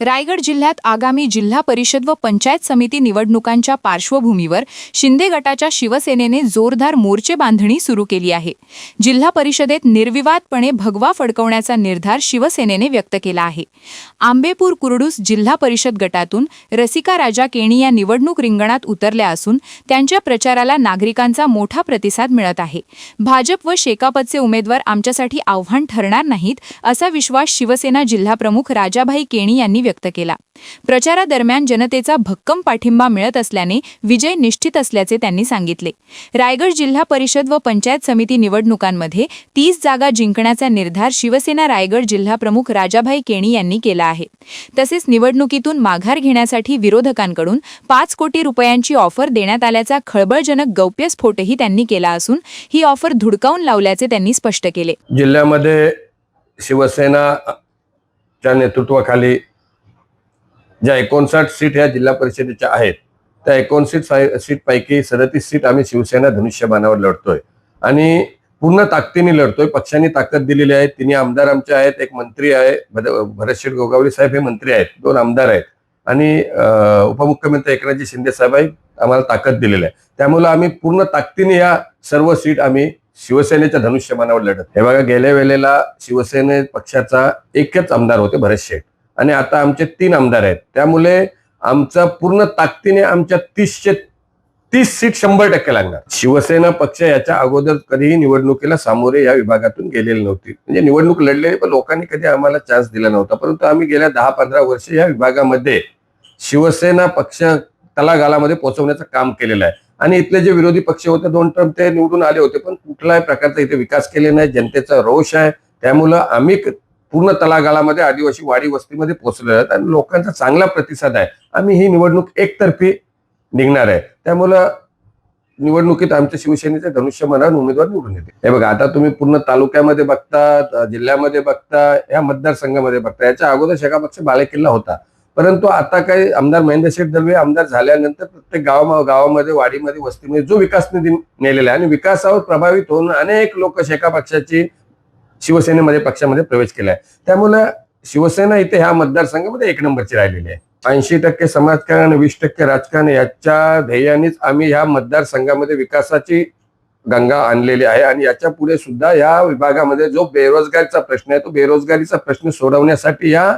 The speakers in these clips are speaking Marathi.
रायगड जिल्ह्यात आगामी जिल्हा परिषद व पंचायत समिती निवडणुकांच्या पार्श्वभूमीवर शिंदे गटाच्या शिवसेनेने जोरदार मोर्चे बांधणी सुरू केली आहे. जिल्हा परिषदेत निर्विवादपणे भगवा फडकवण्याचा निर्धार शिवसेनेने व्यक्त केला आहे. आंबेपूर कुरडूस जिल्हा परिषद गटातून रसिका राजा केणी या निवडणूक रिंगणात उतरल्या असून त्यांच्या प्रचाराला नागरिकांचा मोठा प्रतिसाद मिळत आहे. भाजप व शेकापचे उमेदवार आमच्यासाठी आव्हान ठरणार नाहीत असा विश्वास शिवसेना जिल्हाप्रमुख राजाभाई केणी यांनी व्यक्त केला. प्रचारादरम्यान जनतेचा भक्कम पाठिंबा मिळत असल्याने विजय निश्चित असल्याचे त्यांनी सांगितले. रायगड जिल्हा परिषद व पंचायत समिती निवडणुकांमध्ये तीस जागा जिंकण्याचा निर्धार शिवसेना रायगड जिल्हाप्रमुख राजाभाई केणी यांनी केला आहे. तसेच निवडणुकीतून माघार घेण्यासाठी विरोधकांकडून पाच कोटी रुपयांची ऑफर देण्यात आल्याचा खळबळजनक गौप्यस्फोटही त्यांनी केला असून ही ऑफर धुडकावून लावल्याचे त्यांनी स्पष्ट केले. जिल्ह्यामध्ये शिवसेनाच्या नेतृत्वाखाली ज्या एकोणसाठ सीट ह्या जिल्हा परिषदेच्या आहेत त्या एकोणसीट सीट पैकी सदतीस सीट आम्ही शिवसेना धनुष्यबाणावर लढतोय. आणि पूर्ण ताकदीने लढतोय पक्षांनी ताकद दिलेली आहे. तिन्ही आमदार आमचे आहेत एक मंत्री आहे भरतशेठ गोगावले साहेब हे मंत्री आहेत दोन आमदार आहेत. आणि उपमुख्यमंत्री एकनाथजी शिंदे साहेब आम्हाला ताकद दिलेली आहे. त्यामुळे आम्ही पूर्ण ताकदीने या सर्व सीट आम्ही शिवसेनेच्या धनुष्यबाणावर लढत. हे बघा गेल्या वेळेला शिवसेने पक्षाचा एकच आमदार होते भरत शेठ आणि आता आमचे तीन आमदार आहेत. त्यामुळे आमचा पूर्ण ताकदीने आमच्या तीसशे तीस सीट शंभर टक्के लागणार. शिवसेना पक्ष याच्या अगोदर कधीही निवडणुकीला सामोरे या विभागातून गेलेली नव्हती. म्हणजे निवडणूक लढलेली पण लोकांनी कधी आम्हाला चान्स दिला नव्हता. परंतु आम्ही गेल्या दहा पंधरा वर्ष या विभागामध्ये शिवसेना पक्ष तलागालामध्ये पोहोचवण्याचं काम केलेलं आहे. आणि इथले जे विरोधी पक्ष होते दोन टर्म ते निवडून आले होते पण कुठल्याही प्रकारचा इथे विकास केले नाही. जनतेचा रोष आहे. त्यामुळं आम्ही पूर्ण तलागाळामध्ये आदिवासी वाडी वस्तीमध्ये पोहोचलेलो आहेत आणि लोकांचा चांगला प्रतिसाद आहे. आम्ही ही निवडणूक एकतर्फी निघणार आहे. त्यामुळं निवडणुकीत आमच्या शिवसेनेचे मनावर उमेदवार निवडून येते हे बघा आता तुम्ही पूर्ण तालुक्यामध्ये बघता जिल्ह्यामध्ये बघता या मतदारसंघामध्ये बघता याच्या अगोदर शेका पक्ष बालेकिल्ला होता. परंतु आता काही आमदार महेंद्र शेठ दलवे आमदार झाल्यानंतर प्रत्येक गावा गावामध्ये वाडीमध्ये वस्तीमध्ये जो विकास निधी नेलेला आहे आणि विकासावर प्रभावित होऊन अनेक लोक शेका पक्षाची शिवसेनेमध्ये पक्षामध्ये प्रवेश केलाय. त्यामुळे शिवसेना इथे ह्या मतदारसंघामध्ये एक नंबरची राहिलेली आहे. ऐंशी टक्के समाजकारण वीस टक्के राजकारण याच्या ध्येयानेच आम्ही ह्या मतदारसंघामध्ये विकासाची गंगा आणलेली आहे. आणि याच्यापुढे सुद्धा या विभागामध्ये जो बेरोजगारीचा प्रश्न आहे तो बेरोजगारीचा प्रश्न सोडवण्यासाठी या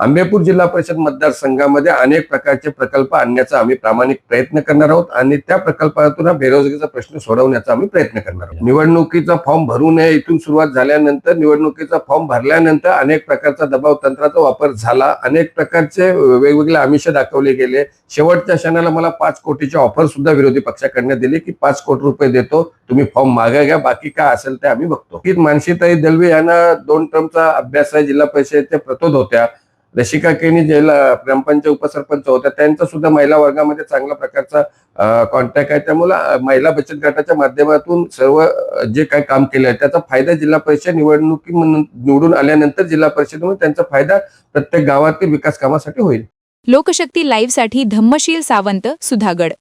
आंबेपूर जिल्हा परिषद मतदारसंघामध्ये अनेक प्रकारचे प्रकल्प आणण्याचा आम्ही प्रामाणिक प्रयत्न करणार आहोत आणि त्या प्रकल्पातून हा बेरोजगारीचा प्रश्न सोडवण्याचा आम्ही प्रयत्न करणार आहोत. निवडणुकीचा फॉर्म भरू नये इथून सुरुवात झाल्यानंतर निवडणुकीचा फॉर्म भरल्यानंतर अनेक प्रकारचा दबाव तंत्राचा वापर झाला. अनेक प्रकारचे वेगवेगळे आमिष दाखवले गेले. शेवटच्या क्षणाला मला पाच कोटीची ऑफर सुद्धा विरोधी पक्षाकडनं दिली की पाच कोटी रुपये देतो. तुम्ही फॉर्म मागा घ्या बाकी काय असेल ते आम्ही बघतो. की मानसीताई दलवे यांना दोन टर्मचा अभ्यास आहे जिल्हा परिषदेच्या प्रतोद होत्या. रशिका केनी जिल्हा ग्रामपंचायत उपसरपंच होत्या त्यांचा सुद्धा महिला वर्गामध्ये चांगल्या प्रकारचा कॉन्टॅक्ट आहे. त्यामुळे महिला बचत गटाच्या माध्यमातून सर्व जे काही काम केलं आहे त्याचा फायदा जिल्हा परिषद निवडणुकी निवडून आल्यानंतर जिल्हा परिषदेमध्ये त्यांचा फायदा प्रत्येक गावातील विकास कामासाठी होईल. लोकशक्ती लाईव्हसाठी धम्मशील सावंत सुधागड.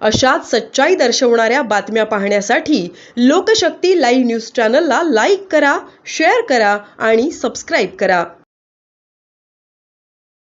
अशाच सच्चाई दर्शवणाऱ्या बातम्या पाहण्यासाठी लोकशक्ती लाईव्ह न्यूज चॅनलला लाईक करा शेअर करा आणि सबस्क्राईब करा.